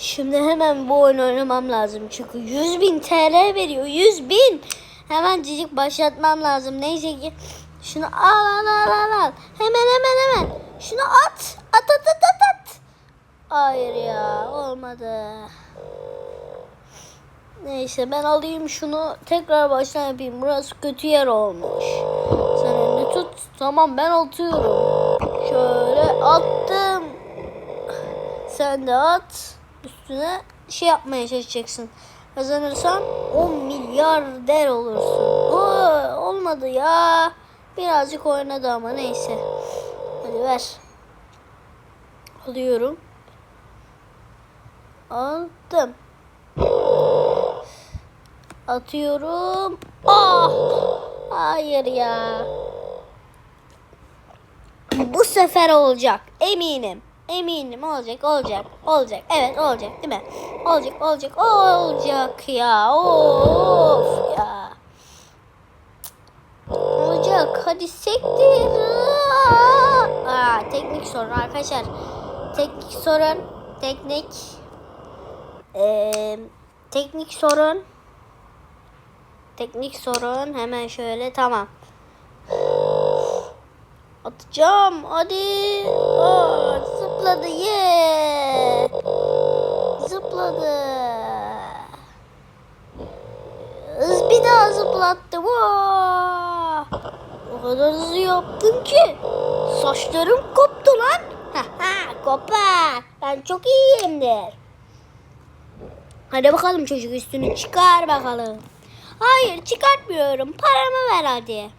Şimdi hemen bu oyunu oynamam lazım. Çünkü 100 bin TL veriyor. 100 bin. Hemen cicik başlatmam lazım. Neyse ki şunu al al al al al. Hemen hemen hemen. Şunu at. At at at at at. Hayır ya olmadı. Neyse ben alayım şunu tekrar baştan yapayım. Burası kötü yer olmuş. Sen elini tut. Tamam ben atıyorum. Şöyle attım. Sen de at. Üstüne şey yapmaya çalışacaksın. Kazanırsan 10 milyar der olursun. Oo, olmadı ya. Birazcık oynadı ama neyse. Hadi ver. Alıyorum. Aldım. Atıyorum. Ah! Hayır ya. Bu sefer olacak. Eminim. Eminim olacak, olacak, olacak. Evet olacak değil mi? Olacak, olacak, olacak ya. Of ya. Olacak. Hadi sektir. Aa, teknik sorun arkadaşlar. Teknik sorun. Teknik. Ee, teknik sorun. Teknik sorun. Hemen şöyle tamam. Atacağım. Hadi. Aa, zıpladı. Ye. Zıpladı. Bir daha zıplattı. Vaa. O kadar hızlı yaptın ki. Saçlarım koptu lan. Ha ha kopar. Ben çok iyiyimdir. Hadi bakalım çocuk üstünü çıkar bakalım. Hayır çıkartmıyorum. Paramı ver hadi.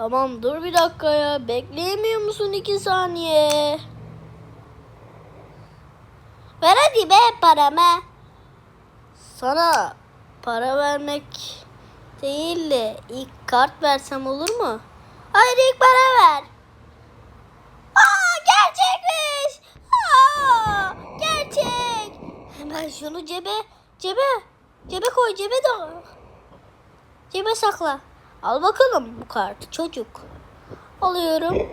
Tamam dur bir dakika ya. Bekleyemiyor musun iki saniye? Ver hadi be paramı. Sana para vermek değil de ilk kart versem olur mu? Hayır ilk para ver. Aa gerçekmiş. Aa gerçek. Hemen şunu cebe cebe cebe koy cebe de cebe sakla. Al bakalım bu kartı çocuk. Alıyorum.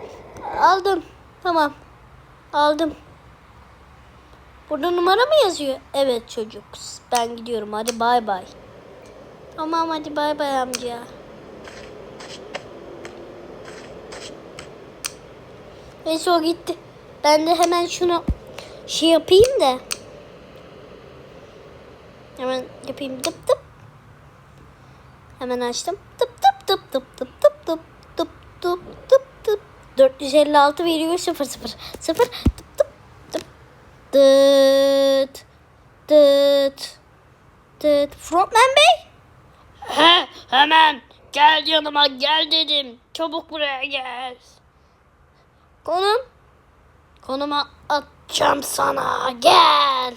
Aldım. Tamam. Aldım. Burada numara mı yazıyor? Evet çocuk. Ben gidiyorum. Hadi bay bay. Tamam hadi bay bay amca. Neyse o gitti. Ben de hemen şunu şey yapayım da. Hemen yapayım tıp tıp. Hemen açtım. Tıp tıp tıp tıp tıp tıp tıp tıp tıp tıp tıp. 456 virgül 0 0 0 tıp tıp tıp tıt tıt tıt. Frontman Bey? He, hemen. Gel yanıma gel dedim. Çabuk buraya gel. konum? Konuma atacağım sana. Gel.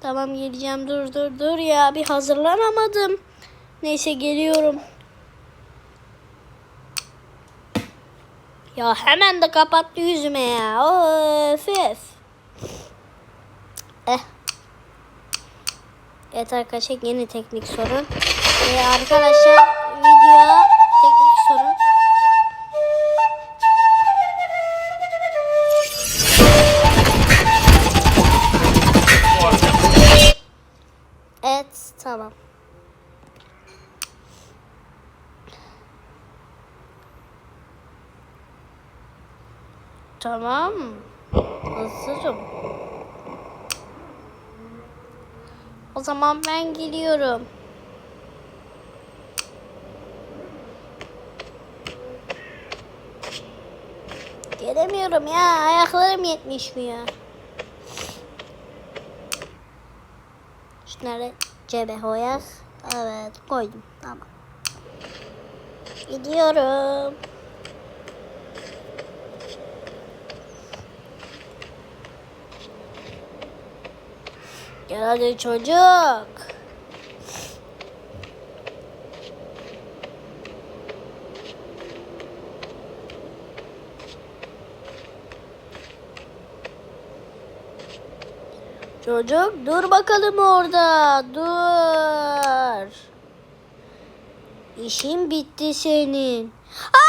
Tamam geleceğim. Dur dur dur ya. Bir hazırlanamadım. Neyse geliyorum Ya hemen de kapattı yüzüme ya. Of öf. Eh. Evet arkadaşlar yeni teknik sorun. Ee, arkadaşlar video teknik sorun. Evet tamam. Tamam. Hazırım. O zaman ben gidiyorum. Gelemiyorum ya. Ayaklarım yetmiyor. Şunları cebe koyar. Evet koydum. Tamam. Gidiyorum. Gel hadi çocuk. Çocuk dur bakalım orada. Dur. İşin bitti senin. Hayır!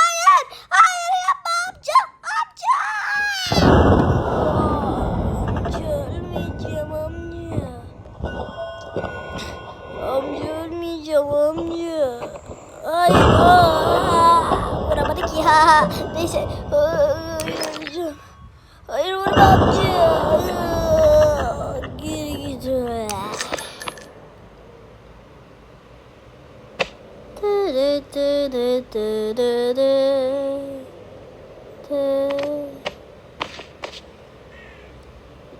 Neyse. Hayır buradan Geri gidiyor. Dı dı dı dı dı dı.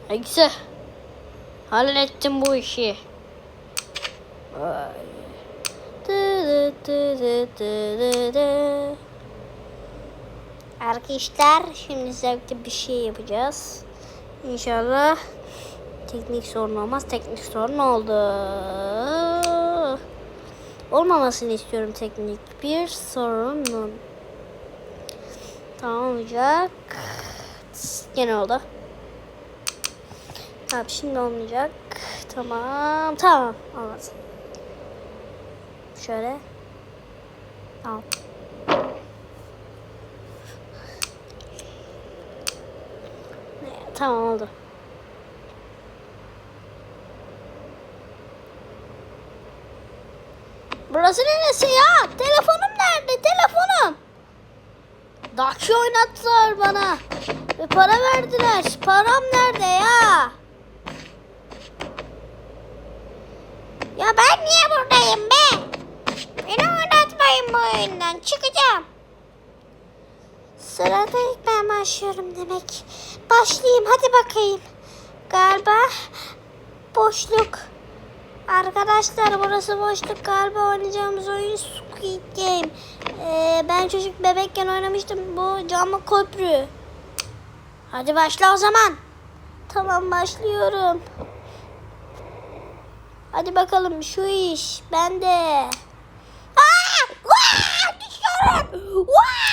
Neyse. Hallettim bu işi. Ay. Arkadaşlar şimdi zevkli bir şey yapacağız. İnşallah teknik sorun olmaz. Teknik sorun oldu. Olmamasını istiyorum teknik bir sorunun. Tamam olacak. Gene oldu. Tamam şimdi olmayacak. Tamam tamam olmadı. Şöyle. Tamam. Ne, Tamam oldu. Burası neresi ya? Telefonum nerede? Telefonum. Dakşı oynattılar bana. Ve para verdiler. Param nerede ya? Ya ben niye buradayım be? Beni oynatmayın bu oyundan. Çıkacağım. Sırada ben başlıyorum demek. Başlayayım hadi bakayım. Galiba boşluk. Arkadaşlar burası boşluk. Galiba oynayacağımız oyun Squid Game. Ee, ben çocuk bebekken oynamıştım. Bu camlı köprü. Hadi başla o zaman. Tamam başlıyorum. Hadi bakalım şu iş bende. Aa! Vaa! Düşüyorum. Vaa!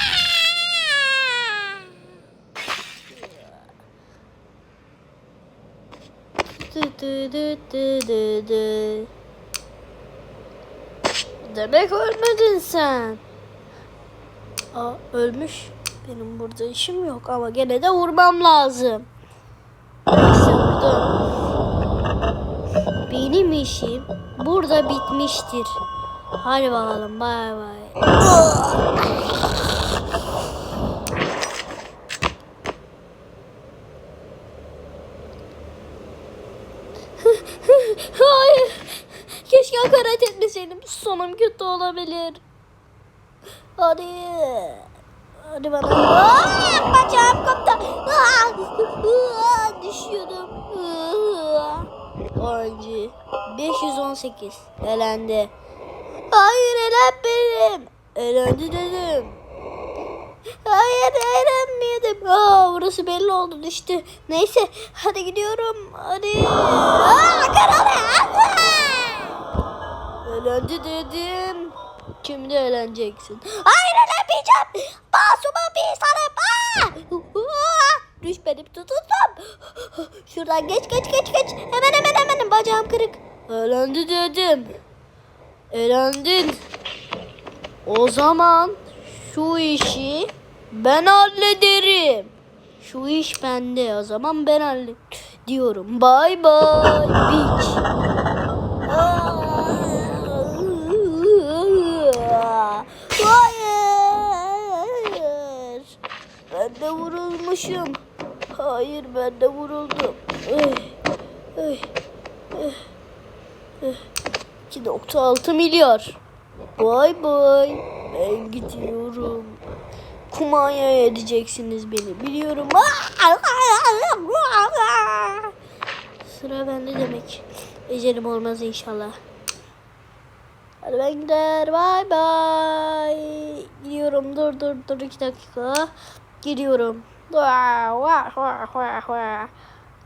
Dı dı dı dı dı dı. Demek ölmedin sen. Aa ölmüş. Benim burada işim yok ama gene de vurmam lazım. Neyse vurdum. Benim işim burada bitmiştir. Hadi bakalım bay bay. Hayır. Keşke hakaret etmeseydim. Sonum kötü olabilir. Hadi. Hadi bana. Aa, bacağım koptu. Aa, düşüyordum. Oyuncu 518 elendi. Hayır elenmedim. Elendi dedim. Hayır eğlenmedim. Aa, burası belli oldu düştü. Neyse hadi gidiyorum. Hadi. Aa, karalı. Elendi dedim. Şimdi eğleneceksin. Hayır eğlenmeyeceğim. Masumum bir insanım. Aa! Aa! Düşmedim tutuldum. Şuradan geç geç geç geç. Hemen hemen hemen bacağım kırık. Elendi dedim. Elendin. O zaman şu işi ben hallederim. Şu iş bende. O zaman ben hallediyorum. Bye bye. Bitch. Vurulmuşum. Hayır ben de vuruldum. Ay. 2.6 milyar. Bay bay. Ben gidiyorum. Kumanya edeceksiniz beni biliyorum. Sıra bende demek. Ecelim olmaz inşallah. Hadi ben gider. Bay bay. Gidiyorum. Dur dur dur iki dakika. Gidiyorum. Vay,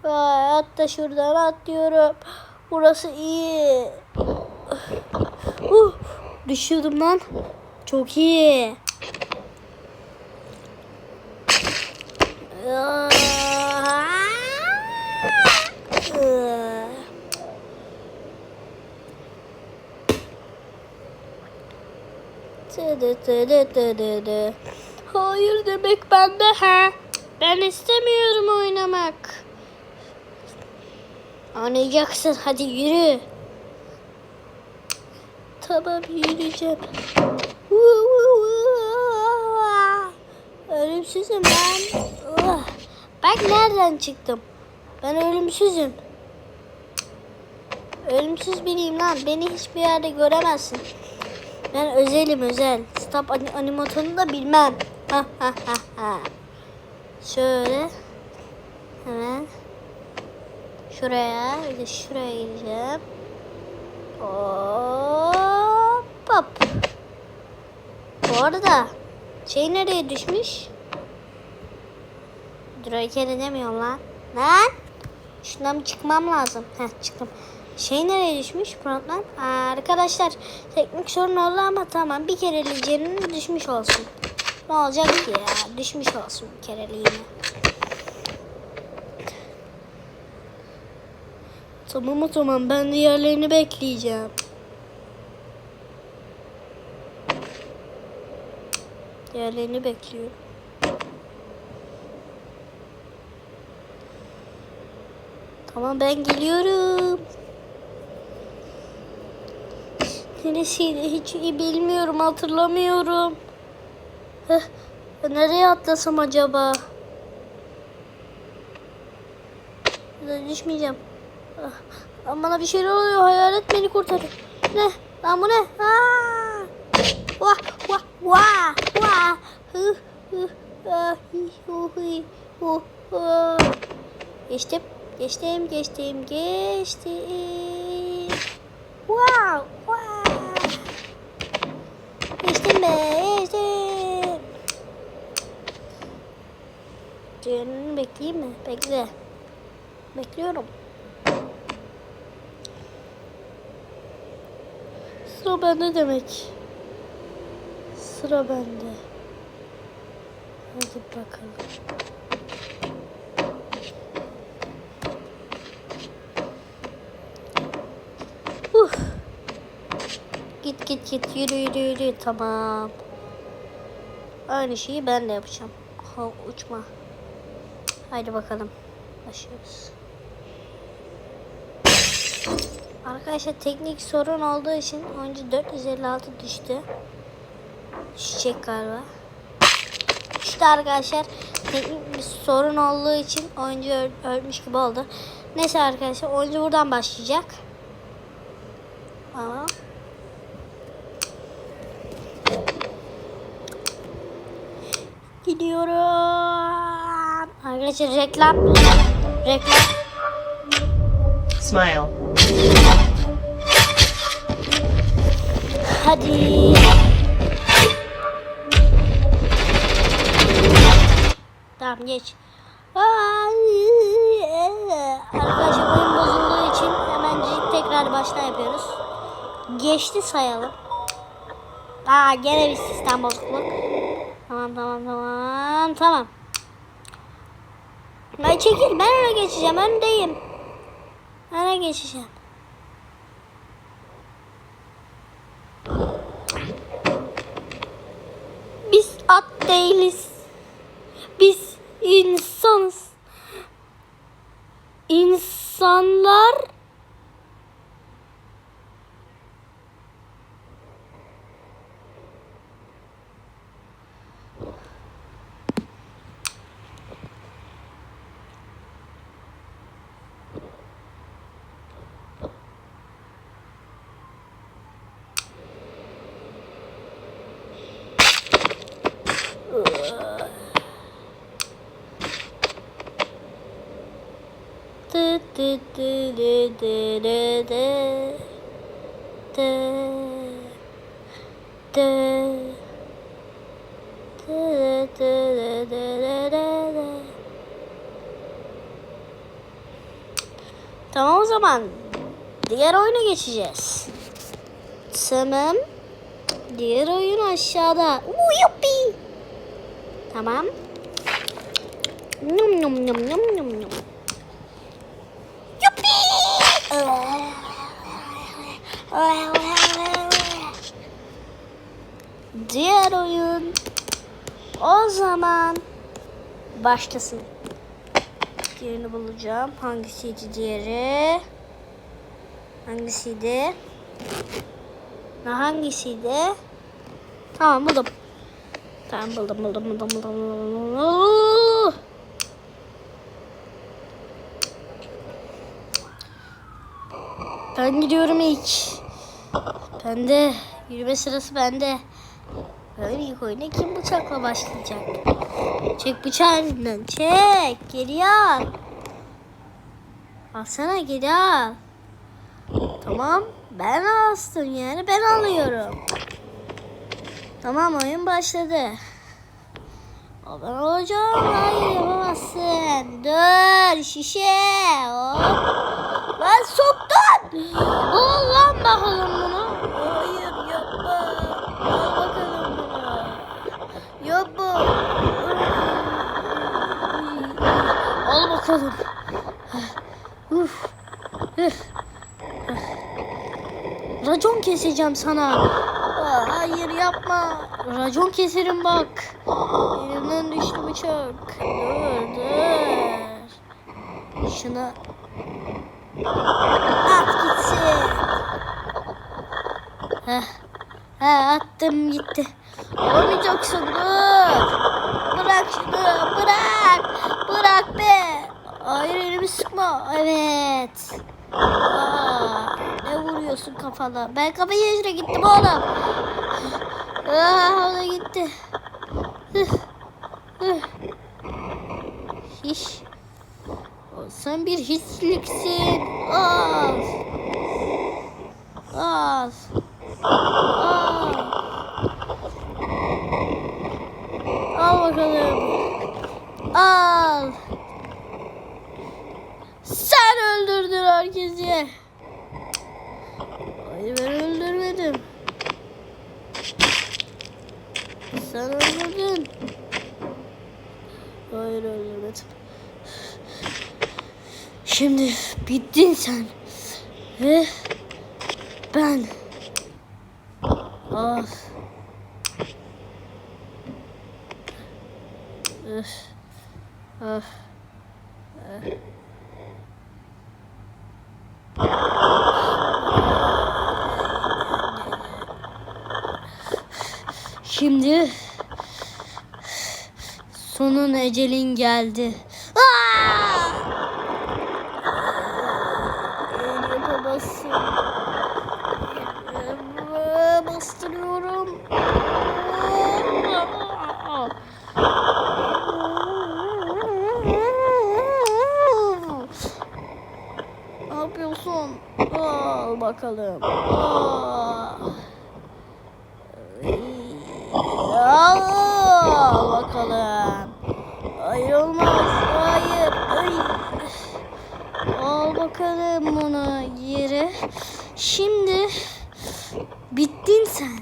Hatta şuradan atlıyorum. Burası iyi. Uh, düşüyordum lan. Çok iyi. Hayır demek bende ha. Ben istemiyorum oynamak. Oynayacaksın hadi yürü. Tamam yürüyeceğim. Ölümsüzüm ben. Ah, Bak nereden çıktım. Ben ölümsüzüm. Ölümsüz biriyim lan. Beni hiçbir yerde göremezsin. Ben özelim özel. Stop ani- animasyonu da bilmem. Ha ha ha ha. Şöyle. Hemen. Şuraya bir şuraya gireceğim. Hop hop. Bu arada şey nereye düşmüş? Dur hareket lan. Lan. Şundan çıkmam lazım. Heh çıktım. Şey nereye düşmüş frontman? Arkadaşlar teknik sorun oldu ama tamam bir kereliğinin düşmüş olsun. Ne olacak ki ya? Düşmüş olsun bir kereliğine. Tamam o tamam ben diğerlerini bekleyeceğim. Diğerlerini bekliyorum. Tamam ben geliyorum. Neresiydi hiç iyi bilmiyorum hatırlamıyorum. Heh, nereye atlasam acaba? Düşmeyeceğim. Ah, bana bir şeyler oluyor. Hayalet beni kurtarıyor. Ne? Lan bu ne? Aa! Vah vah vah vah. Hı hı. Ah, hi, hi, hu, ah. Geçtim. Geçtim, geçtim, geçtim. Wow, wow. Geçtim be, geçtim. Diğerini bekleyeyim mi? Bekle. Bekliyorum. Sıra bende demek. Sıra bende. Hadi bakalım. Uf. Git git git yürü yürü yürü tamam. Aynı şeyi ben de yapacağım. Ha, uçma. Haydi bakalım. Başlıyoruz. Arkadaşlar teknik sorun olduğu için oyuncu 456 düştü. Düşecek galiba. Düştü arkadaşlar. Teknik bir sorun olduğu için oyuncu öl- ölmüş gibi oldu. Neyse arkadaşlar oyuncu buradan başlayacak. Aa. Gidiyorum. Arkadaşlar reklam. Reklam. Smile. Hadi. Tamam geç. Arkadaşlar oyun bozulduğu için hemen tekrar baştan yapıyoruz. Geçti sayalım. Aa gene bir sistem bozukluk. Tamam tamam tamam tamam. Ben çekil ben öne geçeceğim öndeyim. Öne geçeceğim. Biz at değiliz. Biz insanız. İnsanlar Dı dı dı dı. Dı. Dı. Dı dı dı dı dı dı dı. Tamam o zaman diğer oyuna geçeceğiz. Tamam. Diğer oyun aşağıda. Uuu yuppi. Tamam. Num num num num num num. Diğer oyun o zaman başlasın. Diğerini bulacağım. Hangisiydi diğeri? Hangisiydi? Ha, hangisiydi? Tamam buldum. Tamam buldum buldum buldum buldum. buldum. Ben gidiyorum ilk. Bende. Yürüme sırası bende. Ben ilk oyuna kim bıçakla başlayacak? Çek bıçağı elinden. Çek. Geri al. Alsana geri al. Tamam. Ben alsın yani ben alıyorum. Tamam oyun başladı. Ben olacağım. Hayır yapamazsın. Dur şişe. Hop. Lan soktun. Al lan bakalım bunu. Hayır yapma. Al bakalım bunu. Yapma. Al bakalım. Uf. Üf. Racon keseceğim sana. Aa, Hayır yapma. Racon keserim bak. Elimden düştü bıçak. Dur dur. Şuna at gitsin. Heh. He attım gitti. Olmayacaksın dur. Bırak şunu bırak. Bırak be. Hayır elimi sıkma. Evet. Aa, ne vuruyorsun kafana? Ben kafa yaşına gittim oğlum. Aa, o da gitti. Hiç. Sen bir hiçliksin. Al. Al. Al. Al bakalım. Al. Sen öldürdün herkesi. Hayır ben öldürmedim. Sen öldürdün. Hayır öldürmedim. Şimdi bittin sen. Ve ben. Ah. Üf. Ah. Şimdi sonun ecelin geldi. Yapamazsın. Bastırıyorum. Ne yapıyorsun? Al bakalım. Al bakalım. Hayır olmaz. Hayır. Ay. Al bakalım bunu yere. Şimdi bittin sen.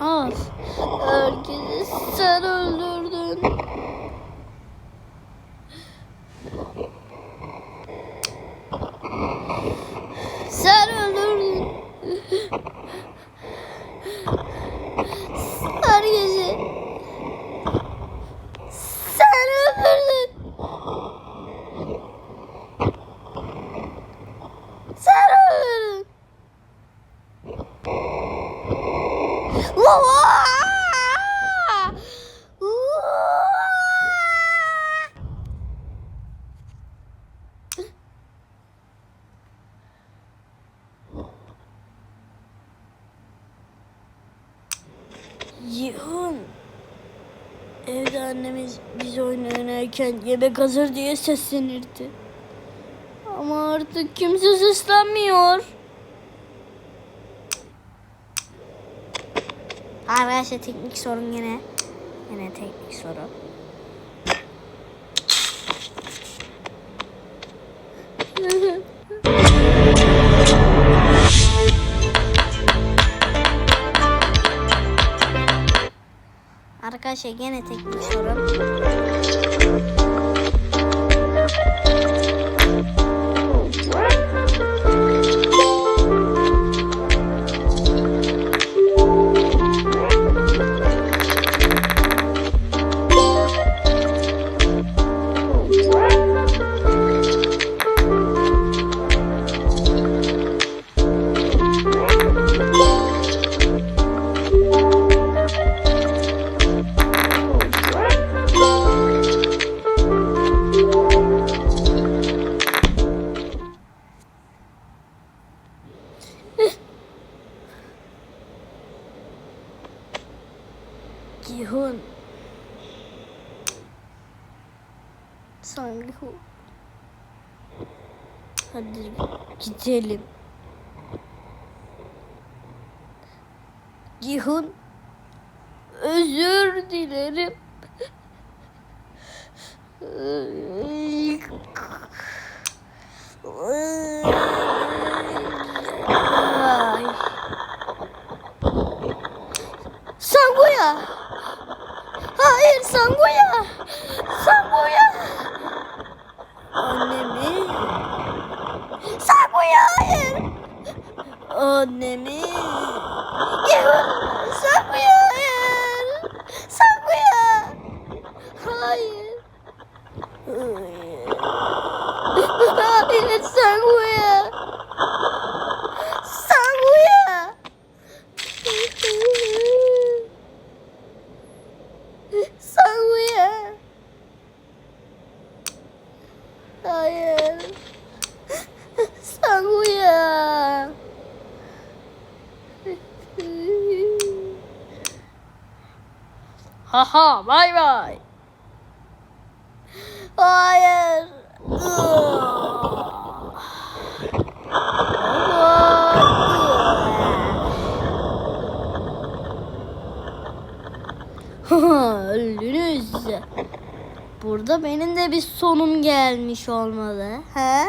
Al. Herkesi sen öldürdün. Sen öldürdün. Herkesi. Sen öldürdün. Sen öldürdün. Yiğun. Evde annemiz biz oynarken yemek hazır diye seslenirdi. Ama artık kimse seslenmiyor. Arkadaşlar teknik sorun yine. Yine teknik sorun. Arkadaşlar gene teknik sorun. Gihun. Sanglihu. Hadi gidelim. Cihun özür dilerim. Sanguya. Hayır Sanguya. Sanguya. Annemi. Sanguya hayır. Annemi. Cihun. Sanguya hayır. Sanguya. Hayır. Hayır Sanguya. Sanguya. Sanguya. Hayır. Sanguya. Haha bay bay. Hayır. Öldünüz. Burada benim de bir sonum gelmiş olmalı. He?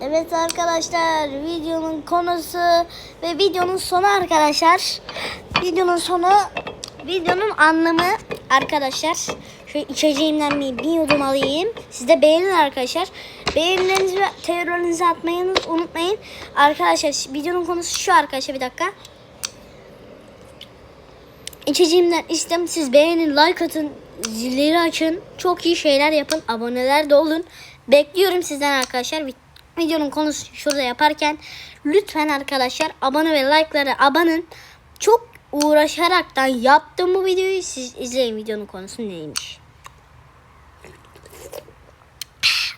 Evet arkadaşlar videonun konusu ve videonun sonu arkadaşlar. Videonun sonu videonun anlamı arkadaşlar. Şu içeceğimden bir, bir yudum alayım. Siz de beğenin arkadaşlar. Beğenilerinizi ve teorilerinizi atmayı unutmayın. Arkadaşlar videonun konusu şu arkadaşlar bir dakika. İçeceğimden istem siz beğenin, like atın, zilleri açın. Çok iyi şeyler yapın. Aboneler de olun. Bekliyorum sizden arkadaşlar. Vi- Videonun konusu şurada yaparken lütfen arkadaşlar abone ve like'lara abanın. Çok uğraşaraktan yaptım bu videoyu. Siz izleyin videonun konusu neymiş.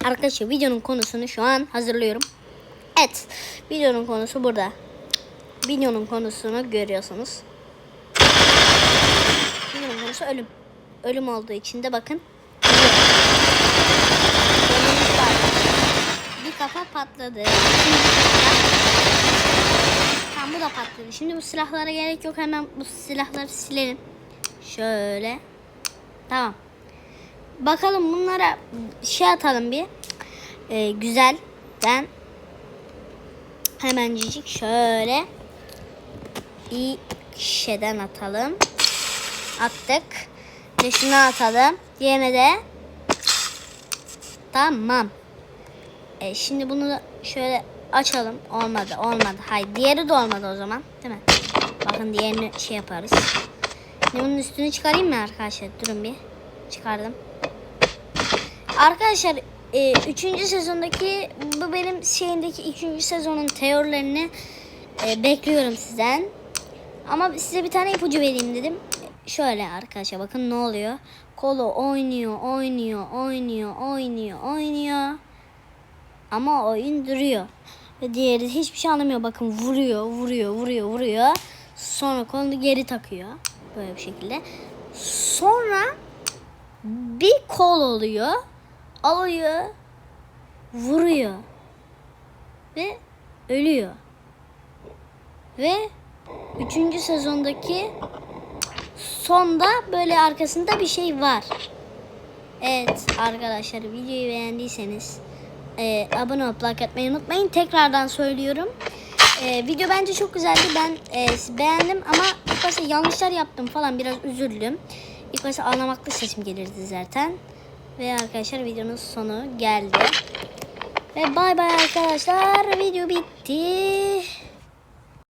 Arkadaşlar videonun konusunu şu an hazırlıyorum. Evet. Videonun konusu burada. Videonun konusunu görüyorsunuz. Videonun konusu ölüm. Ölüm olduğu için de bakın. Bir kafa patladı. Tamam bu da patladı. Şimdi bu silahlara gerek yok. Hemen bu silahları silelim. Şöyle. Tamam. Bakalım bunlara şey atalım bir. Ee, güzel. Ben hemencik şöyle bir şeyden atalım. Attık. Ve şunu atalım. Diğerine de tamam. E, şimdi bunu da şöyle açalım. Olmadı. Olmadı. Hayır. Diğeri de olmadı o zaman. Değil mi? Bakın diğerini şey yaparız. Şimdi bunun üstünü çıkarayım mı arkadaşlar? Durun bir. Çıkardım. Arkadaşlar 3. sezondaki bu benim şeyindeki 3. sezonun teorilerini e, bekliyorum sizden. Ama size bir tane ipucu vereyim dedim. Şöyle arkadaşlar bakın ne oluyor. Kolo oynuyor, oynuyor, oynuyor, oynuyor, oynuyor. Ama oyun duruyor. Ve diğeri hiçbir şey anlamıyor. Bakın vuruyor, vuruyor, vuruyor, vuruyor. Sonra kolunu geri takıyor. Böyle bir şekilde. Sonra bir kol oluyor. Alıyor. Vuruyor. Ve ölüyor. Ve üçüncü sezondaki sonda böyle arkasında bir şey var. Evet arkadaşlar videoyu beğendiyseniz e, abone olup like atmayı unutmayın. Tekrardan söylüyorum. E, video bence çok güzeldi. Ben e, beğendim ama ilk başta yanlışlar yaptım falan biraz üzüldüm. İlk başta ağlamaklı sesim gelirdi zaten. Ve arkadaşlar videonun sonu geldi. Ve bay bay arkadaşlar. Video bitti.